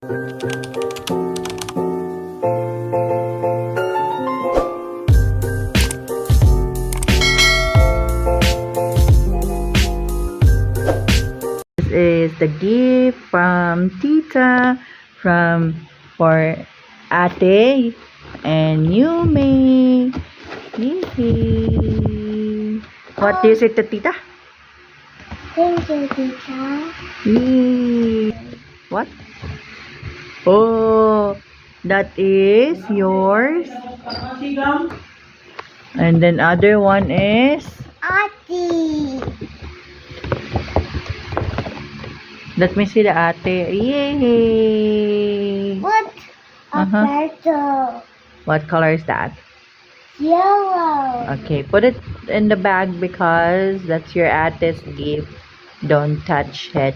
This is the gift from Tita from for Ate and Yume. Yay! What do you say to Tita? Thank you. Yay! What? Oh, that is yours. And then other one is Ati. let me see the ate. Yay! What a Uh-huh. petal. What color is that? Yellow. Okay, put it in the bag because that's your ate's gift. Don't touch it.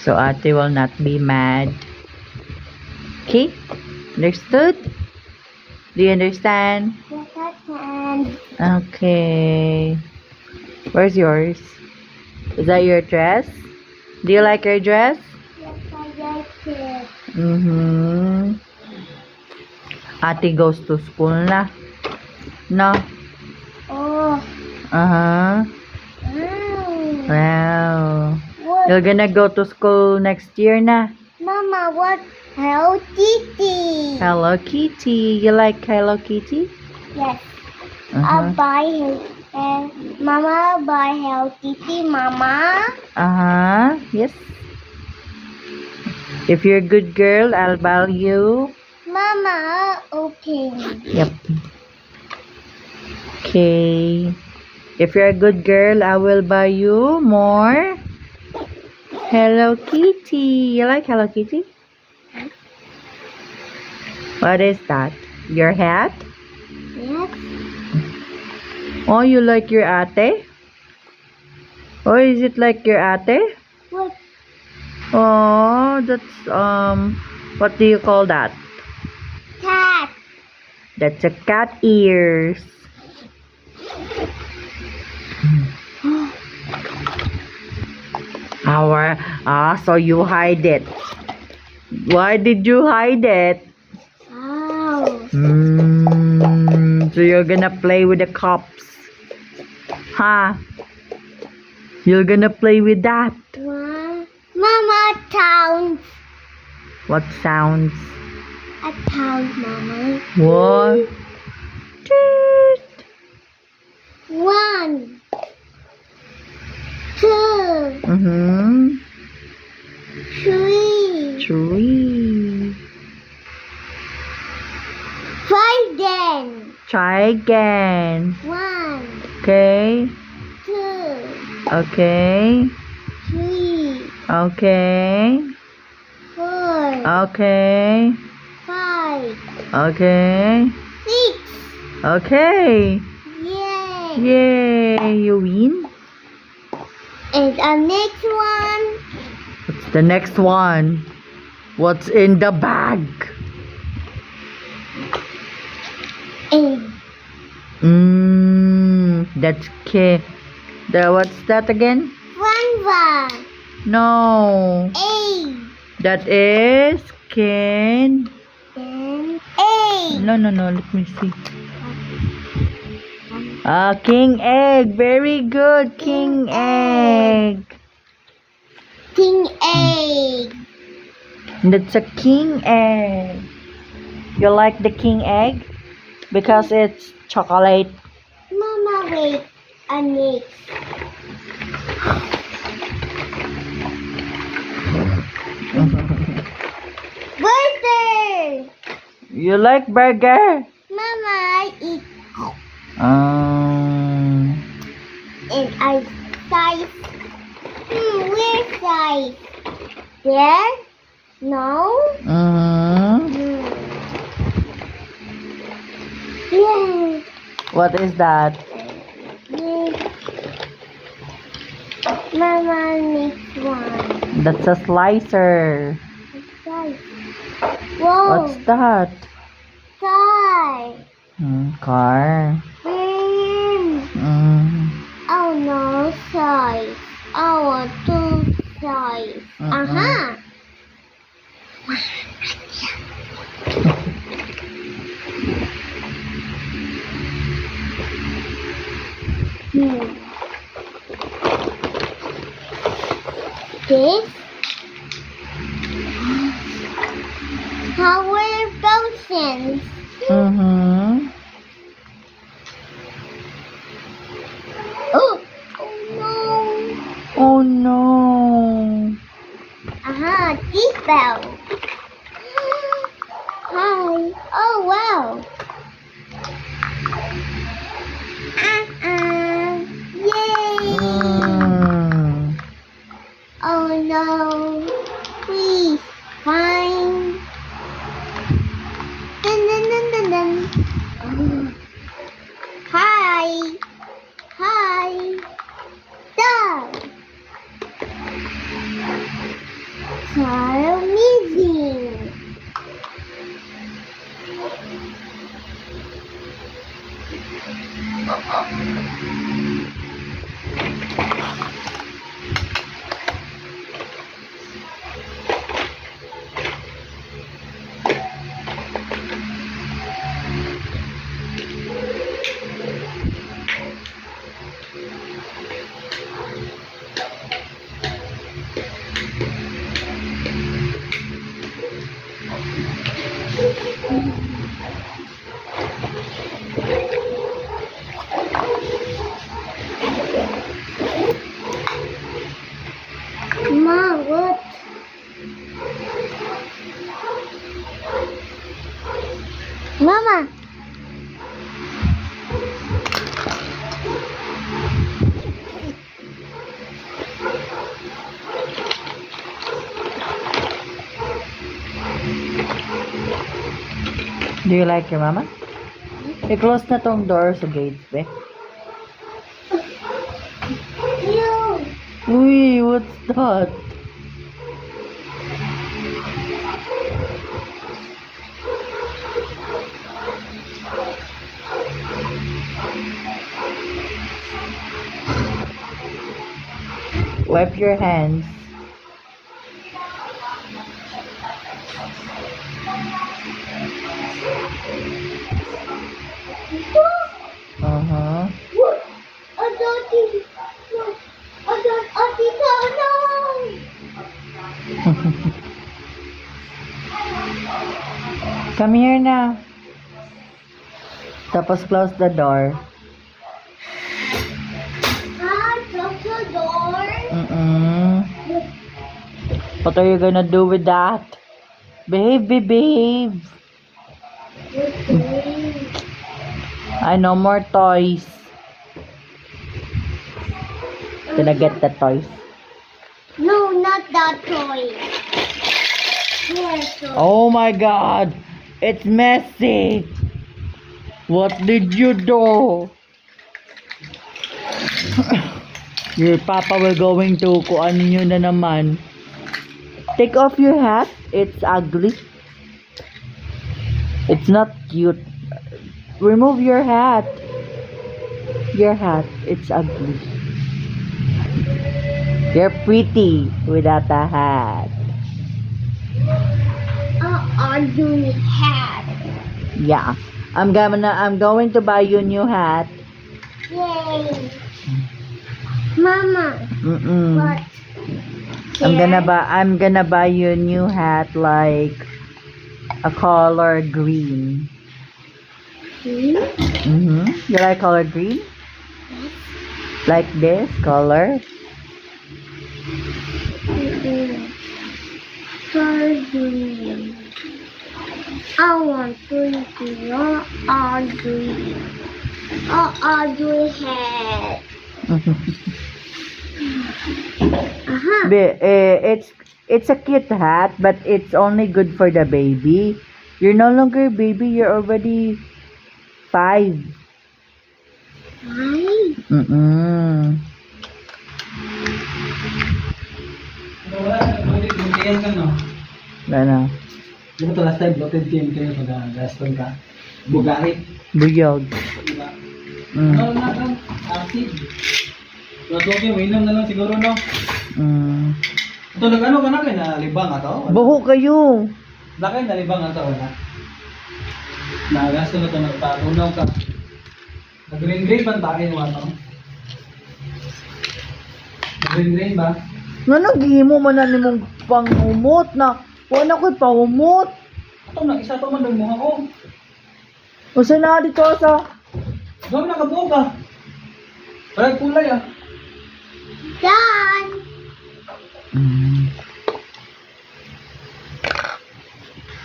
So ate will not be mad. Okay? Understood? Do you understand? Yes, I can. Okay. Where's yours? Is that your dress? Do you like your dress? Yes, I like it. Mm-hmm. Ate goes to school na. No? Oh. Uh-huh. Wow. Wow. You're gonna go to school next year na. Mama, what? Hello, Kitty. Hello Kitty. You like Hello Kitty? Yes. Uh-huh. I'll buy him. And Mama, buy Hello Kitty, Mama. Uh-huh. Yes. If you're a good girl, I'll buy you. Mama, okay. Yep. Okay. If you're a good girl, I will buy you more. Hello Kitty. You like Hello Kitty? What is that? Your hat? Yes. Oh, you like your ate? Or is it like your ate? What? Oh, that's um what do you call that? Cat. That's a cat ears. Our ah, so you hide it. Why did you hide it? Ow. Mm, so you're gonna play with the cops. huh? You're gonna play with that. One. Mama, town. What sounds? A town, Mama. What? One. Two. Mm-hmm. Three. Tree. Five then. Try again. One. Okay. Two. Okay. Three. Okay. Four. Okay. Five. Okay. Six. Okay. Yay. Yay! You win. And the next one. What's the next one? What's in the bag? And Mmm. That's K. The what's that again? one one. No. A. That is Ken. Then A. No, no, no. Let me see. Ah, king egg. Very good. King egg. King egg. That's a king egg. You like the king egg? Because it's chocolate. Mama, wait. I need. Burger. You like burger? Mama, I eat and I size. Hmm, where size? There? No? mm, Hmm. Yeah. what is that? Mama next one. That's a slicer. Whoa. What's that? Hmm, car. Size. Want two size. Mm-mm. Aha. Hmm. This power potions. Mm-hmm. Oh, oh Oh no. no. Aha, seatbelt. Hi. Oh wow. Uh-uh. Yay. Mm. Oh no. Do you like your mama? I-close na tong door sa gate, be. Uy, what's that? Wipe your hands. Uh-huh. Come here na. Tapos close the door. What are you gonna do with that? Baby, babe. I no more toys. I get the toys? No, not that toy. Toy. Oh my god! It's messy! What did you do? Your papa will going to kuan nyo na naman. Take off your hat. It's ugly. It's not cute. Remove your hat. Your hat. It's ugly. You're pretty without a hat. Uh, ugly hat. Yeah. I'm gonna I'm going to buy you a new hat. Yay. Mama, Mm-mm. what? I'm gonna buy I'm gonna buy you a new hat like a color green. Hmm? Mm-hmm. You like color green? Yes. Like this color? Mm-mm. Ugly. I want pretty, not ugly. Oh, ugly hat. Uh-huh. Be- eh, it's it's a cute hat, but it's only good for the baby. You're no longer a baby. You're already five. Why? Mm-mm. No? Ano? Di ba ito last time, bloated team kayo pag gaston ka? Bugari. Buyog. Diba? Mm. Ano na lang? Acid. Okay, mainom na lang siguro, no? Mm. Ito, nag-ano ka na kayo na libang ato? Buho kayo. Lakay na libang ato, wala. Nagasto na ito, nagpatunaw ka. Nag-green green ba tayo mo ato? Nag-green green ba? Nga naghihimo man na nimong pangumot na. Wala ko'y pahumot. Ito na, isa to man mo ako. O sa na dito sa... Doon na kabuo ka. Parang kulay ah. Done. Mm.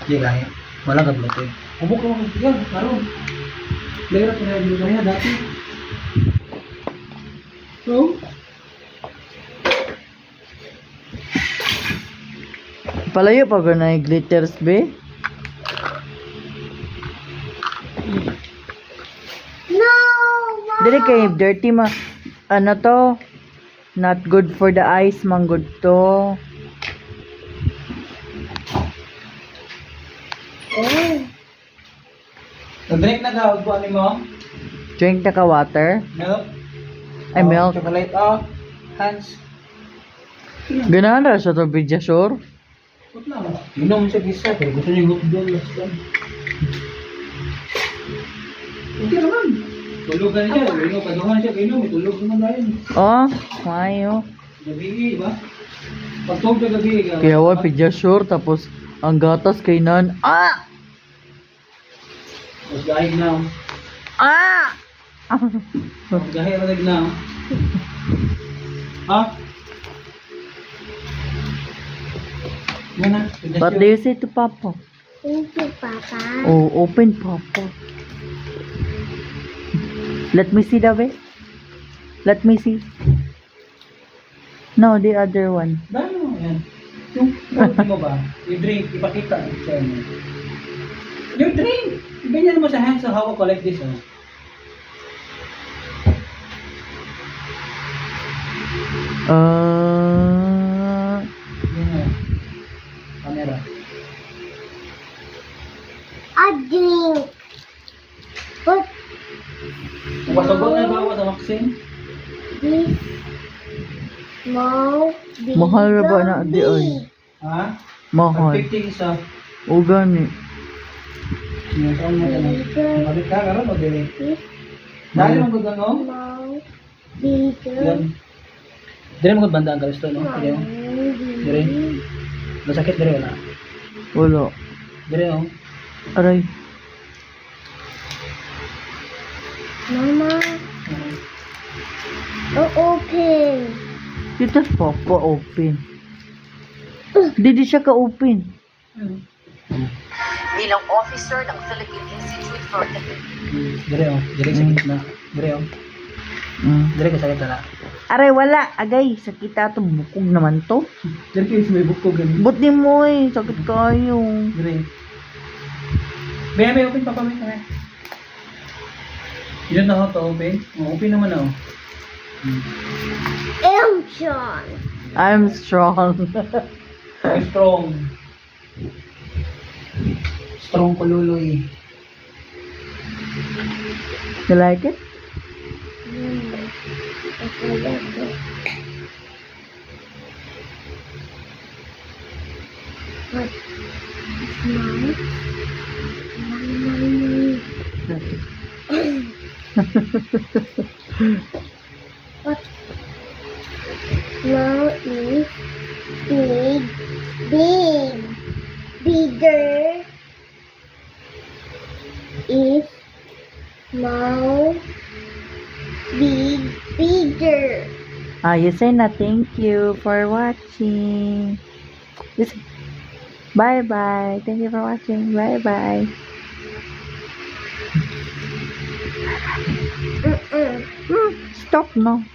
Di kaya. Wala ka blocked. Kubok ka mga yan, karon. Lera pa na yung kaya dati. So? Palayo pa ba na yung glitters, be? No. Dili kay dirty ma... Ano to? Not good for the eyes, man good to. Oh. Nag-drink na ka, huwag ano mo? Drink na ka water. Milk? Ay, Oh, milk. Chocolate, oh. Hands. Ganahan na to Pediasure. Huwag na. Inom siya gisa, pero gusto niya hook doon last time. Okay naman. Tulugan siya, inom, paduhan siya, inom, may tulog naman dahil. Oh, mayo. Gabi, ba? Pagtog ka gabi, ka. Kaya wa Pediasure tapos ang gatas kay nan. Ah! Tapos gahig na. Ah! Tapos gahig na na. Ha? Na. What do you say to Papa? Thank you, Papa. Oh, open Papa. Let me see the way. Let me see. No, the other one. Dahil mo, yan. Yung, yung mo ba? Yung drink, ipakita sa inyo. Yung drink! Ganyan mo sa hands, so hawak ko like this, oh. Uh, Yan na. Camera. A drink. Vaccine, this small Mahal na ba na di ay? ha? mahal. Pag 50 isa. O gani. Yung saan mo ka Balik ka, karoon o dili? Dahil mo gud ano? Yan. Dire mo gud bandaan ka gusto, no? Dire. oh. Dire. Masakit dire wala. Wala. Dire oh. Aray. Mama, oh, open. Dito Papa open. Hindi siya ka-open. bilang officer ng Philippine Institute for Dire oh. Dire sa gitna. Dire oh. Mm. Dire ka sakit na. Aray, wala. Agay, sakit ato. Bukog naman to. Dire ka is may bukog gani. But di mo eh. Sakit kayo. Dire. May may open pa pa may kaya. Yun na ako to open. Oh, open naman na oh. M. John. I'm strong. Very strong. Strong kululoy. you like it? Hmm. Okay, that's it. What? Small. What? Small is big, big, bigger is small, big, bigger. Ah, you say na thank you for watching. Bye bye. Thank you for watching. Bye bye. Stop no.